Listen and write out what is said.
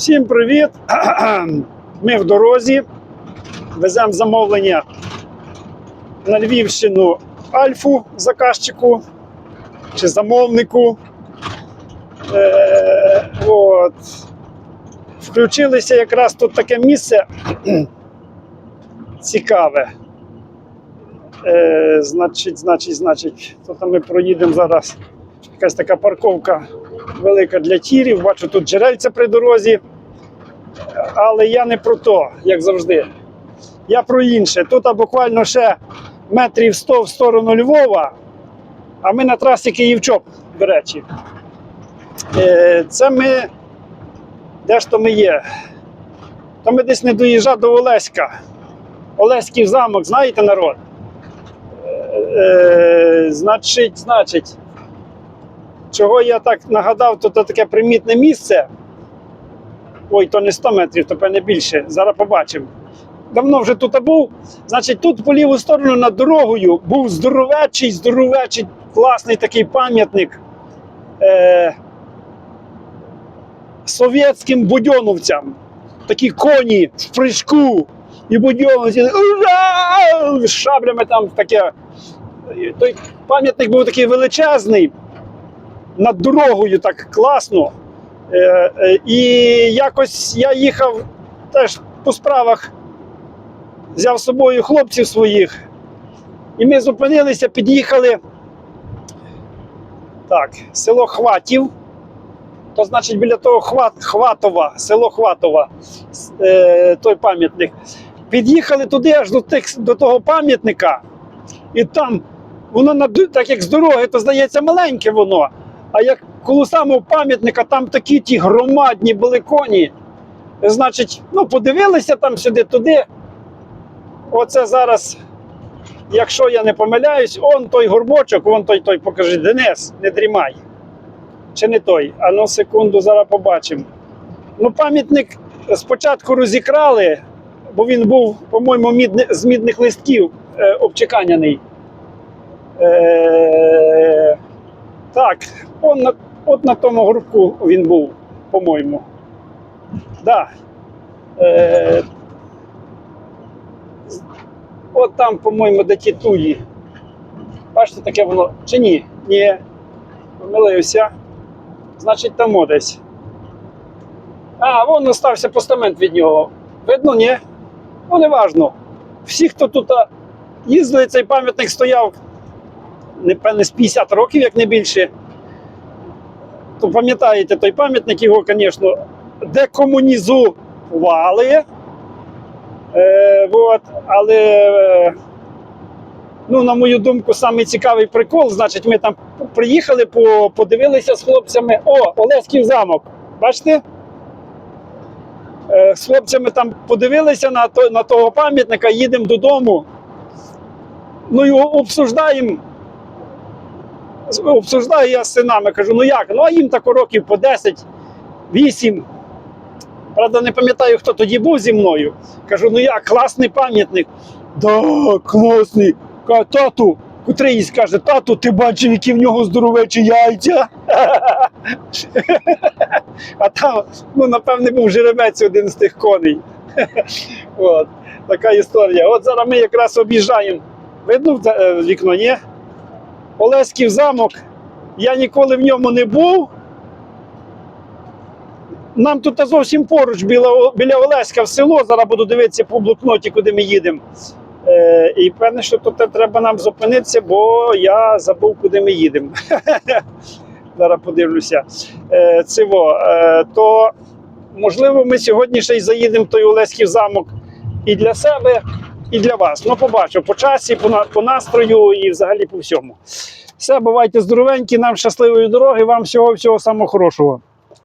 Всім привіт! Ми в дорозі. Веземо замовлення на Львівщину Альфу заказчику чи замовнику. Е, от. Включилися якраз тут таке місце цікаве. Е, значить, значить, значить, то ми проїдемо зараз. Якась така парковка велика для тірів. Бачу, тут джерельця при дорозі. Але я не про то, як завжди. Я про інше. Тут а, буквально ще метрів 100 в сторону Львова, а ми на трасі Київ-Чоп, до речі. Е, Це ми. Де ж то ми є? То ми десь не доїжджав до Олеська. Олеський замок, знаєте народ? Е, е, значить, значить, чого я так нагадав, то, то таке примітне місце. Ой, то не 100 метрів, то певне більше. Зараз побачимо. Давно вже тут був. Значить, тут по ліву сторону над дорогою був здоровечий, здоровечий, класний такий пам'ятник е- совєтським будьоновцям. Такі коні в прыжку. І будьоновці шаблями там таке. Той пам'ятник був такий величезний, над дорогою так класно. Е, е, і якось я їхав теж по справах, взяв з собою хлопців своїх. І ми зупинилися, під'їхали. Так, село Хватів. То значить біля того Хват, Хватова, село Хватова, е, той пам'ятник. Під'їхали туди аж до, тих, до того пам'ятника, і там воно так як з дороги, то здається маленьке воно. А як коло самого пам'ятника там такі ті громадні були коні. Значить, ну подивилися там сюди, туди. Оце зараз, якщо я не помиляюсь, он той горбочок, вон той той покажи, Денис, не дрімай. Чи не той? А ну секунду, зараз побачимо. Ну, пам'ятник спочатку розікрали, бо він був, по-моєму, мідни- з мідних листків е, обчеканяний. Е, так, он от на тому горбку він був, по-моєму. Да. Е, от там, по-моєму, де ті туї. Бачите, таке воно. Чи ні? Ні. Помилився. Значить, там десь. А, вон остався постамент від нього. Видно, ні? Ну, не важно. Всі, хто тут їздили, цей пам'ятник стояв, напевне, з 50 років, як не більше. Пам'ятаєте той пам'ятник, його, звісно, декомунізували. Е, вот, але, е, ну, на мою думку, самий цікавий прикол. Значить, ми там приїхали, подивилися з хлопцями. О, Олеський замок. Бачите? Е, з хлопцями там подивилися на, то, на того пам'ятника, їдемо додому. Ну, його обсуждаємо. Обсуждаю я з синами, кажу, ну як? Ну, а їм так років по 10, 8. Правда, не пам'ятаю, хто тоді був зі мною. Кажу, ну як, класний пам'ятник. Да, класний. Ка- Тату, котрийсь каже, тату, ти бачив, які в нього здоровечі яйця. А там, ну, напевне, був жеребець один з тих коней. От, така історія. От зараз ми якраз об'їжджаємо. Видно е, вікно, ні? Олеськів замок. Я ніколи в ньому не був. Нам тут зовсім поруч біля, біля Олеська в село. Зараз буду дивитися по блокноті, куди ми їдемо. Е, і певне, що тут треба нам зупинитися, бо я забув, куди ми їдемо. Зараз подивлюся. Е, цього, е, то можливо, ми сьогодні ще й заїдемо в той Олеськів замок і для себе, і для вас. Ну, побачу по часі, по, по настрою і взагалі по всьому. Все, бувайте здоровенькі, нам щасливої дороги, вам всього всього самого хорошого.